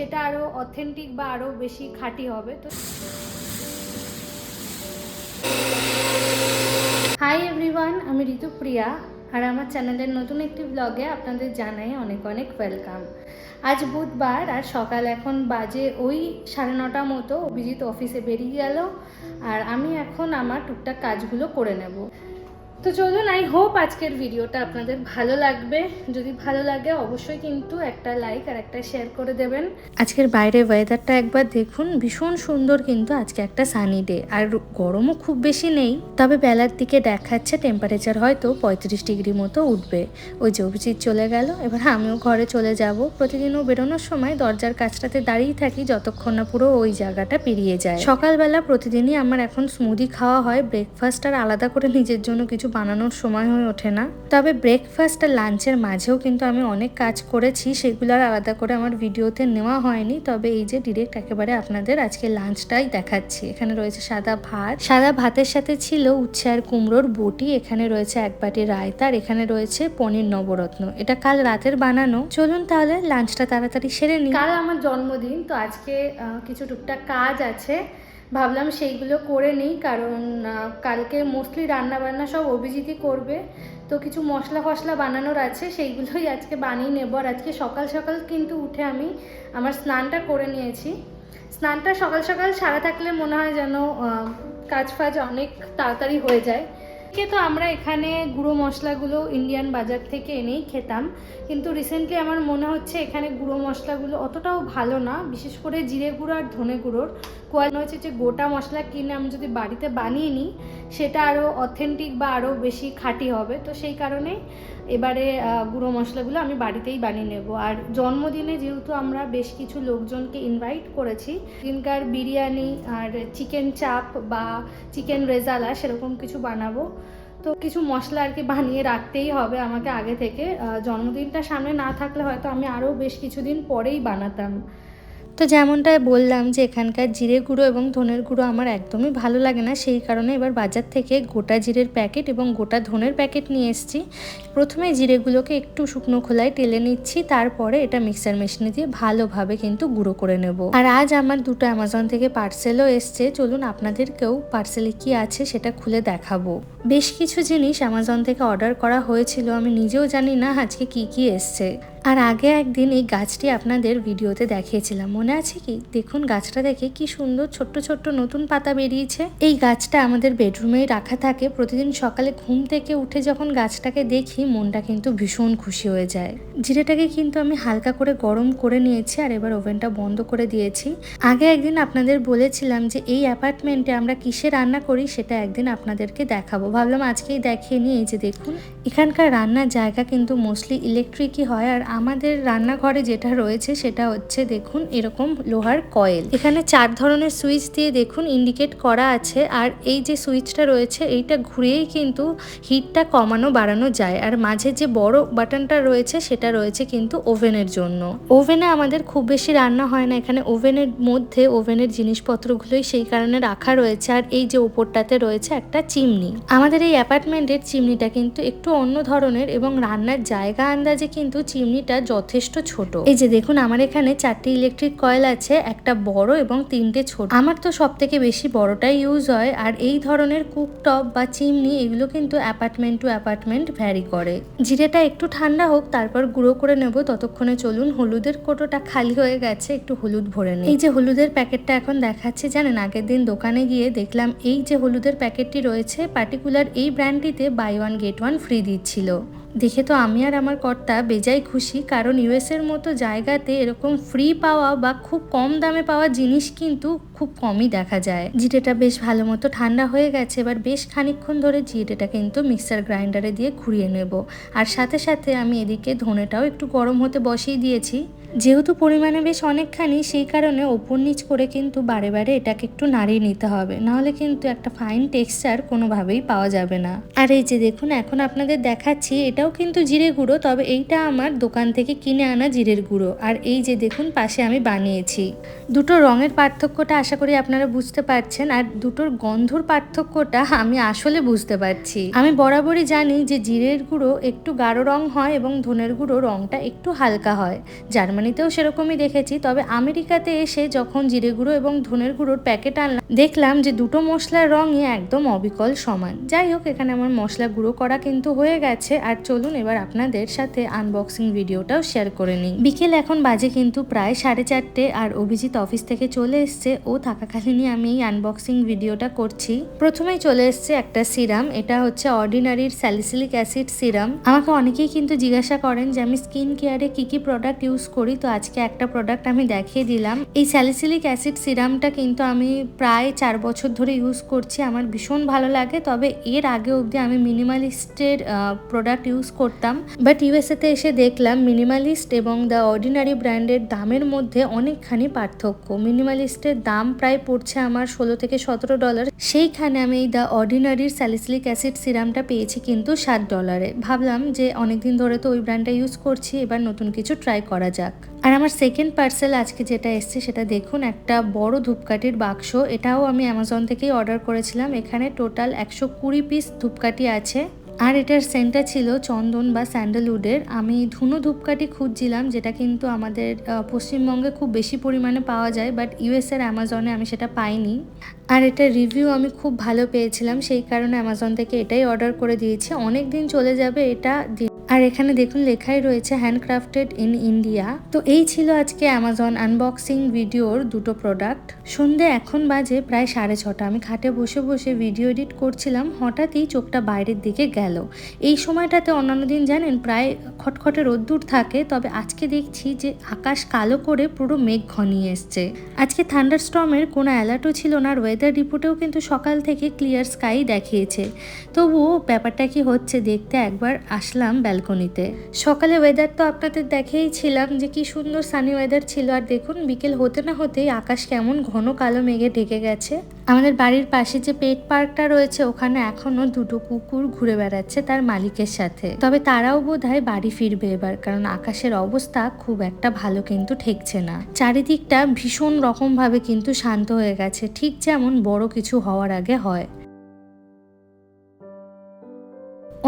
সেটা আরও অথেন্টিক বা আরও বেশি খাঁটি হবে। তো হাই এভরিওয়ান আমি ঋতুপ্রিয়া আর আমার চ্যানেলের নতুন একটি ব্লগে আপনাদের জানাই অনেক অনেক ওয়েলকাম আজ বুধবার, আর সকাল এখন বাজে ওই সাড়ে নটা মতো, অভিজিৎ অফিসে বেরিয়ে গেল, আর আমি এখন আমার টুকটাক কাজগুলো করে নেব। তো চলুন আই হোপ আজকের ভিডিওটা আপনাদের ভালো লাগবে। যদি ভালো লাগে, অবশ্যই কিন্তু একটা লাইক আর একটা শেয়ার করে দেবেন। আজকের বাইরে ওয়েদারটা একবার দেখুন, ভীষণ সুন্দর কিন্তু আজকে একটা সানি ডে আর গরমও খুব বেশি নেই, তবে বেলার দিকে দেখাচ্ছে টেম্পারেচার হয়তো পঁয়ত্রিশ ডিগ্রি মতো উঠবে। ওই যে অভিজিৎ চলে গেল, এবার আমিও ঘরে চলে যাব। প্রতিদিনও বেরোনোর সময় দরজার কাছটাতে দাঁড়িয়ে থাকি, যতক্ষণ না পুরো ওই জায়গাটা পেরিয়ে যায়। সকালবেলা প্রতিদিনই আমার এখন স্মুদি খাওয়া হয় ব্রেকফাস্ট আর আলাদা করে নিজের জন্য কিছু বানানোর সময় হয়ে ওঠে না। তবে ব্রেকফাস্ট আর লাঞ্চের মাঝেও কিন্তু আমি অনেক কাজ করেছি, সেগুলো আর আলাদা করে আমার ভিডিওতে নেওয়া হয়নি। তবে এই যে ডিরেক্ট একেবারে আপনাদের আজকে লাঞ্চটাই দেখাচ্ছি। এখানে রয়েছে সাদা ভাত। সাদা ভাতের সাথে ছিল উচ্ছে আর কুমড়োর বটি, এখানে রয়েছে এক বাটি রায়তা, আর এখানে রয়েছে পনির নবরত্ন। এটা কাল রাতের বানানো। চলুন তাহলে লাঞ্চটা তাড়াতাড়ি সেরে নিই। কাল আমার জন্মদিন, তো আজকে কিছু টুকটাক কাজ আছে। ভাবলাম সেইগুলো করে নিই, কারণ কালকে মোস্টলি রান্না বান্না সব অভিজিৎই করবে। তো কিছু মশলা ফসলা বানানোর আছে, সেইগুলোই আজকে বানিয়ে নেব। আর আজকে সকাল সকাল কিন্তু উঠে আমি আমার স্নানটা করে নিয়েছি। স্নানটা সকাল সকাল সারা থাকলে মনে হয় যেন কাজ ফাজ অনেক তাড়াতাড়ি হয়ে যায়। তো আমরা এখানে গুঁড়ো মশলাগুলো ইন্ডিয়ান বাজার থেকে এনেই খেতাম, কিন্তু রিসেন্টলি আমার মনে হচ্ছে এখানে গুঁড়ো মশলাগুলো অতটাও ভালো না, বিশেষ করে জিরে গুঁড়ো আর ধনে গুঁড়োর। কোয়াল হচ্ছে যে গোটা মশলা কিনে আমি যদি বাড়িতে বানিয়ে নিই, সেটা আরও অথেন্টিক বা আরও বেশি খাঁটি হবে, তো সেই কারণে এবারে গুঁড়ো মশলাগুলো আমি বাড়িতেই বানিয়ে নেব। আর জন্মদিনে যেহেতু আমরা বেশ কিছু লোকজনকে ইনভাইট করেছি, দিনকার বিরিয়ানি আর চিকেন চাপ বা চিকেন রেজালা সেরকম কিছু বানাবো। তো কিছু মশলা আর কি বানিয়ে রাখতেই হবে আমাকে আগে থেকে। জন্মদিনটা সামনে না থাকলে হয়তো আমি আরও বেশ কিছুদিন পরেই বানাতাম। তো যেমনটা বললাম যে এখানকার জিরে গুঁড়ো এবং ধনের গুঁড়ো আমার একদমই ভালো লাগে না, সেই কারণে এবার বাজার থেকে গোটা জিরের প্যাকেট এবং গোটা ধনের প্যাকেট নিয়ে এসেছি। প্রথমে জিরেগুলোকে একটু শুকনো খোলায় টেলে নিচ্ছি, তারপরে এটা মিক্সার মেশিনে দিয়ে ভালোভাবে কিন্তু গুঁড়ো করে নেব। আর আজ আমার দুটো অ্যামাজন থেকে পার্সেলও এসছে, চলুন আপনাদেরকেও পার্সেলে কি আছে সেটা খুলে দেখাবো। বেশ কিছু জিনিস অ্যামাজন থেকে অর্ডার করা হয়েছিল, আমি নিজেও জানি না আজকে কি কি এসছে। আর আগে একদিন এই গাছটি আপনাদের ভিডিওতে দেখিয়েছিলাম। মনে আছে কি? দেখুন গাছটা দেখে কি সুন্দর ছোট্ট ছোট্ট নতুন পাতা বেরিয়েছে। এই গাছটা আমাদের বেডরুমেই রাখা থাকে। প্রতিদিন সকালে ঘুম থেকে উঠে যখন গাছটাকে দেখি, মনটা কিন্তু ভীষণ খুশি হয়ে যায়। জিরেটাকে কিন্তু আমি হালকা করে গরম করে নিয়েছি আর এবার ওভেনটা বন্ধ করে দিয়েছি। আগে একদিন আপনাদের বলেছিলাম যে এই অ্যাপার্টমেন্টে আমরা কিসে রান্না করি, সেটা একদিন আপনাদেরকে দেখাবো। ভাবলাম আজকেই দেখিয়ে নিয়ে এই যে দেখুন, এখানকার রান্নার জায়গা কিন্তু মোস্টলি ইলেকট্রিকই হয় আর আমাদের রান্নাঘরে যেটা রয়েছে সেটা হচ্ছে দেখুন এরকম লোহার কয়েল। এখানে চার ধরনের সুইচ দিয়ে দেখুন ইন্ডিকেট করা আছে আর এই যে সুইচটা রয়েছে এইটা ঘুরিয়েই কিন্তু হিটটা কমানো বাড়ানো যায় আর মাঝে যে বড় বাটনটা রয়েছে সেটা রয়েছে কিন্তু ওভেনের জন্য। ওভেনে আমাদের খুব বেশি রান্না হয় না, এখানে ওভেনের মধ্যে ওভেনের জিনিসপত্রগুলোই সেই কারণে রাখা রয়েছে আর এই যে ওপরটাতে রয়েছে একটা চিমনি। আমাদের এই অ্যাপার্টমেন্টের চিমনিটা কিন্তু একটু অন্য ধরনের এবং রান্নার জায়গা আন্দাজে কিন্তু চিমনিটা যথেষ্ট ছোট। এই যে দেখুন, আমার এখানে চারটি ইলেকট্রিক কয়েল আছে, একটা বড় এবং তিনটে ছোট। আমার তো সব থেকে বেশি বড়টাই ইউজ হয়, আর এই ধরনের কুকটপ বা চিমনি এগুলো কিন্তু অ্যাপার্টমেন্ট টু অ্যাপার্টমেন্ট ভ্যারি করে। জিরেটা একটু ঠান্ডা হোক, তারপর গুঁড়ো করে নেব। ততক্ষণে চলুন, হলুদের কোটোটা খালি হয়ে গেছে, একটু হলুদ ভরে নিই। এই যে হলুদের প্যাকেটটা এখন দেখাচ্ছে, জানেন, আগের দিন দোকানে গিয়ে দেখলাম, এই যে হলুদের প্যাকেটটি রয়েছে পার্টিকুলার এই ব্র্যান্ডটিতে buy one get one free দিচ্ছিল। দেখে তো আমি আর আমার কর্তা বেজায় খুশি, কারণ ইউএসের মতো জায়গাতে এরকম ফ্রি পাওয়া বা খুব কম দামে পাওয়া জিনিস কিন্তু খুব কমই দেখা যায়। জিরেটা বেশ ভালো মতো ঠান্ডা হয়ে গেছে, এবার বেশ খানিকক্ষণ ধরে জিরেটা কিন্তু মিক্সার গ্রাইন্ডারে দিয়ে ঘুরিয়ে নেব। আর সাথে সাথে আমি এদিকে ধনেটাও একটু গরম হতে বসিয়ে দিয়েছি। যেহেতু পরিমাণে বেশ অনেকখানি, সেই কারণে ওপর নিচ করে কিন্তু বারে বারে এটাকে একটু নাড়িয়ে নিতে হবে। নাহলে কিন্তু একটা ফাইন টেক্সচার কোনোভাবেই পাওয়া যাবে না। আর এই যে দেখুন, এখন আপনাদের দেখাচ্ছি, এটা এটাও কিন্তু জিরে গুঁড়ো, তবে এইটা আমার দোকান থেকে কিনে আনা জিরের গুঁড়ো। আর এই যে দেখুন, পাশে আমি বানিয়েছি। দুটো রঙের পার্থক্যটা আশা করি আপনারা বুঝতে পারছেন, আর দুটোর গন্ধর পার্থক্যটা আমি আসলে বুঝতে পারছি। আমি বরাবরই জানি যে জিরের গুঁড়ো একটু গাঢ় রং হয় এবং ধনের গুঁড়ো রংটা একটু হালকা হয়। জার্মানিতেও সেরকমই দেখেছি, তবে আমেরিকাতে এসে যখন জিরে গুঁড়ো এবং ধনের গুঁড়োর প্যাকেট আনলাম, দেখলাম যে দুটো মশলার রঙই একদম অবিকল সমান। যাই হোক, এখানে আমার মশলা গুঁড়ো করা কিন্তু হয়ে গেছে, আর চলুন এবার আপনাদের সাথে আনবক্সিং ভিডিওটাও শেয়ার করে নিই। বিকেল এখন বাজে কিন্তু প্রায় সাড়ে চারটে আর অভিজিৎ অফিস থেকে চলে এসছে। ও থাকাকালীনই আমি এই আনবক্সিং ভিডিওটা করছি। প্রথমেই চলে এসছে একটা সিরাম এটা হচ্ছে অর্ডিনারির স্যালিসিলিক অ্যাসিড সিরাম আমাকে অনেকেই কিন্তু জিজ্ঞাসা করেন যে আমি স্কিন কেয়ারে কি কি প্রোডাক্ট ইউজ করি, তো আজকে একটা প্রোডাক্ট আমি দেখিয়ে দিলাম। এই স্যালিসিলিক অ্যাসিড সিরামটা কিন্তু আমি প্রায় চার বছর ধরে ইউজ করছি, আমার ভীষণ ভালো লাগে। তবে এর আগে অবধি আমি মিনিমালিস্টের প্রোডাক্ট ইউজ করতাম। বাট ইউএসএতে এসে দেখলাম মিনিমালিস্ট এবং দ্য অর্ডিনারি ব্র্যান্ডের দামের মধ্যে অনেকখানি পার্থক্য। মিনিমালিস্টের দাম প্রায় পড়ছে আমার ষোলো থেকে সতেরো ডলার সেইখানে আমি এই দ্য অর্ডিনারির স্যালিসিলিক অ্যাসিড সিরামটা পেয়েছি কিন্তু ষাট ডলারে ভাবলাম যে অনেকদিন ধরে তো ওই ব্র্যান্ডটা ইউজ করছি, এবার নতুন কিছু ট্রাই করা যাক। আর আমার সেকেন্ড পার্সেল আজকে যেটা এসছে সেটা দেখুন, একটা বড় ধূপকাঠির বাক্স। এটাও আমি অ্যামাজন থেকেই অর্ডার করেছিলাম। এখানে টোটাল একশো কুড়ি পিস ধূপকাঠি আছে। আর এটার সেন্টটা ছিল চন্দন বা স্যান্ডেলউডের আমি ধুনো ধূপকাঠি খুঁজছিলাম, যেটা কিন্তু আমাদের পশ্চিমবঙ্গে খুব বেশি পরিমাণে পাওয়া যায় বাট ইউএসের অ্যামাজনে আমি সেটা পাইনি। আর এটার রিভিউ আমি খুব ভালো পেয়েছিলাম, সেই কারণে অ্যামাজন থেকে এটাই অর্ডার করে দিয়েছি। অনেক দিন চলে যাবে, এটা আর এখানে দেখুন লেখাই রয়েছে হ্যান্ডক্রাফটেড ইন ইন্ডিয়া তো এই ছিল আজকে অ্যামাজন আনবক্সিং ভিডিওর দুটো প্রোডাক্ট সন্ধে এখন বাজে প্রায় সাড়ে ছটা। আমি খাটে বসে বসে ভিডিও এডিট করছিলাম। হঠাৎই চোখটা বাইরের দিকে গেল। এই সময়টাতে অন্যান্য দিন জানেন, প্রায় খটখটে রোদ্দুর থাকে, তবে আজকে দেখছি যে আকাশ কালো করে পুরো মেঘ ঘনিয়ে এসছে। আজকে থান্ডার স্টর্মের কোনো অ্যালার্টও ছিল না আর ওয়েদার রিপোর্টেও কিন্তু সকাল থেকে ক্লিয়ার স্কাই দেখিয়েছে। তবুও ব্যাপারটা কি হচ্ছে দেখতে একবার আসলাম ব্যালকনিতে সকালে ওয়েদার তো আপনাদের দেখেইছিলাম যে কি সুন্দর সানি ওয়েদার ছিল, আর দেখুন বিকেল হতে না হতেই আকাশ কেমন ঘন কালো মেঘে ঢেকে গেছে। আমাদের বাড়ির পাশে যে পেট পার্কটা রয়েছে, ওখানে এখনও দুটো কুকুর ঘুরে বেড়াচ্ছে তার মালিকের সাথে। তবে তারাও বোধহয় বাড়ি ফিরবে এবার, কারণ আকাশের অবস্থা খুব একটা ভালো কিন্তু ঠেকছে না। চারিদিকটা ভীষণ রকম ভাবে কিন্তু শান্ত হয়ে গেছে, ঠিক যেমন বড় কিছু হওয়ার আগে হয়।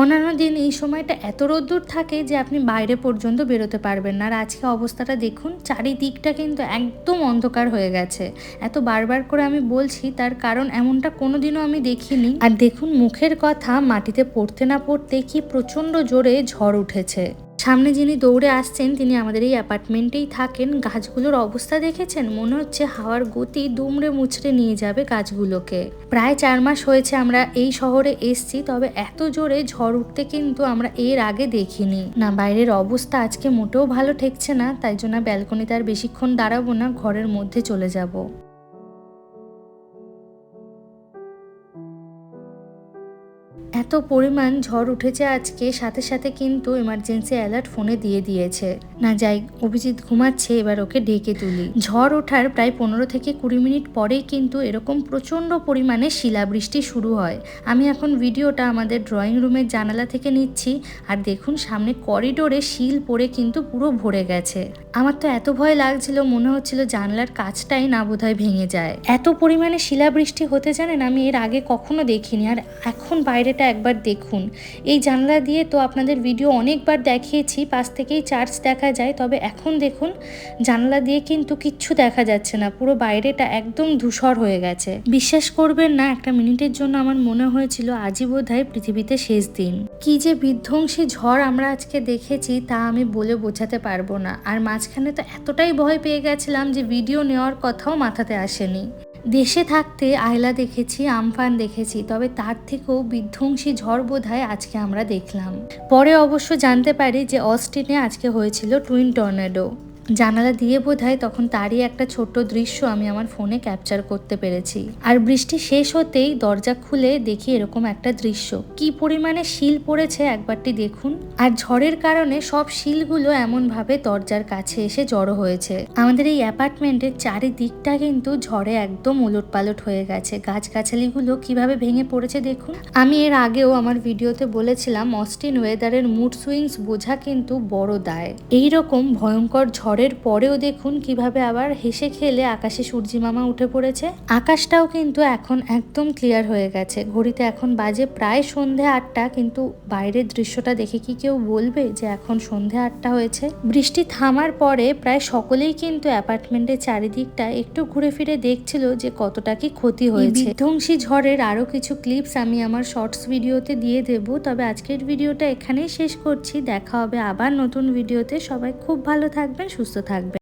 অন্যান্য দিন এই সময়টা এত রোদ্দুর থাকে যে আপনি বাইরে পর্যন্ত বেরোতে পারবেন না। আর আজকে অবস্থাটা দেখুন, চারিদিকটা কিন্তু একদম অন্ধকার হয়ে গেছে। এত বারবার করে আমি বলছি, তার কারণ এমনটা কোনো দিনও আমি দেখিনি। আর দেখুন, মুখের কথা মাটিতে পড়তে না পড়তে কি প্রচণ্ড জোরে ঝড় উঠেছে। সামনে যিনি দৌড়ে আসছেন, তিনি আমাদের এই অ্যাপার্টমেন্টেই থাকেন। গাছগুলোর অবস্থা দেখেছেন? মনে হচ্ছে হাওয়ার গতি দুমড়ে মুচড়ে নিয়ে যাবে গাছগুলোকে। প্রায় চার মাস হয়েছে আমরা এই শহরে এসছি, তবে এত জোরে ঝড় উঠতে কিন্তু আমরা এর আগে দেখিনি। না, বাইরের অবস্থা আজকে মোটেও ভালো ঠেকছে না, তাই জন্য ব্যালকনিতে আর বেশিক্ষণ দাঁড়াবো না, ঘরের মধ্যে চলে যাব। এত পরিমাণ ঝড় উঠেছে আজকে, সাথে সাথে কিন্তু এমার্জেন্সি অ্যালার্ট ফোনে দিয়ে দিয়েছে। না যাই, অভিজিৎ ঘুমাচ্ছে, এবার ওকে ডেকে তুলি। ঝড় ওঠার প্রায় পনেরো থেকে কুড়ি মিনিট পরেই কিন্তু এরকম প্রচণ্ড পরিমাণে শিলাবৃষ্টি শুরু হয়। আমি এখন ভিডিওটা আমাদের ড্রয়িং রুমের জানালা থেকে নিচ্ছি, আর দেখুন সামনে করিডোরে শিল পড়ে কিন্তু পুরো ভরে গেছে। আমার তো এত ভয় লাগছিল, মনে হচ্ছিল জানলার কাজটাই না বোধহয় ভেঙে যায়। এত পরিমাণে শিলাবৃষ্টি হতে জানেন, আমি এর আগে কখনো দেখিনি, আর এখন বাইরেটা একবার দেখুন। এই জানলা দিয়ে তো আপনাদের ভিডিও অনেকবার দেখিয়েছি, পাশ থেকেই চার্চ দেখা যায়, তবে এখন দেখুন, জানলা দিয়ে কিন্তু কিচ্ছু দেখা যাচ্ছে না, পুরো বাইরেটা একদম ধূসর হয়ে গেছে। বিশ্বাস করবেন না, একটা মিনিটের জন্য আমার মনে হয়েছিল আজই বোধহয় পৃথিবীতে শেষ দিন। কি যে বিধ্বংসী ঝড় আমরা আজকে দেখেছি, তা আমি বলে বোঝাতে পারব না। আর মাঝখানে তো এতটাই ভয় পেয়ে গেছিলাম যে ভিডিও নেওয়ার কথাও মাথাতে আসেনি। দেশে থাকতে আয়লা দেখেছি, আমফান দেখেছি, তবে তার থেকেও বিধ্বংসী ঝড় বোধহয় আজকে আমরা দেখলাম। পরে অবশ্য জানতে পারি যে অস্টিনে আজকে হয়েছিল টুইন টর্নেডো। জানালা দিয়ে বোধহয় তখন তারই একটা ছোট্ট দৃশ্য আমি আমার ফোনে ক্যাপচার করতে পেরেছি। আর বৃষ্টি শেষ হতেই দরজা খুলে দেখি এরকম একটা দৃশ্য। কি পরিমাণে শিল পড়েছে একবারটি দেখুন। আর ঝড়ের কারণে সব শিলগুলো এমনভাবে দরজার কাছে এসে জড়ো হয়েছে। আমাদের এই অ্যাপার্টমেন্টের চারিদিকটা কিন্তু ঝড়ে একদম উলট পালট হয়ে গেছে। গাছগাছালিগুলো কীভাবে ভেঙে পড়েছে দেখুন। আমি এর আগেও আমার ভিডিওতে বলেছিলাম, অস্টিন ওয়েদারের মুড সুইংস বোঝা কিন্তু বড় দায়। এই রকম ভয়ঙ্কর ঝড়ের পরেও দেখুন কীভাবে আবার হেসে খেলে আকাশে সূর্যি মামা উঠে পড়েছে। আকাশটাও কিন্তু এখন একদম ক্লিয়ার হয়ে গেছে। ঘড়িতে এখন বাজে প্রায় সন্ধে আটটা কিন্তু বাইরের দৃশ্যটা দেখে কি কেউ বলবে যে এখন সন্ধে আটটা হয়েছে? বৃষ্টি থামার পরে প্রায় সকলেই কিন্তু অ্যাপার্টমেন্টের চারিদিকটা একটু ঘুরে ফিরে দেখছিল যে কতটা কি ক্ষতি হয়েছে। বিধ্বংসী ঝড়ের আরও কিছু ক্লিপস আমি আমার শর্টস ভিডিওতে দিয়ে দেব। তবে আজকের ভিডিওটা এখানেই শেষ করছি। দেখা হবে আবার নতুন ভিডিওতে সবাই খুব ভালো থাকবেন সুস্থ থাকবেন।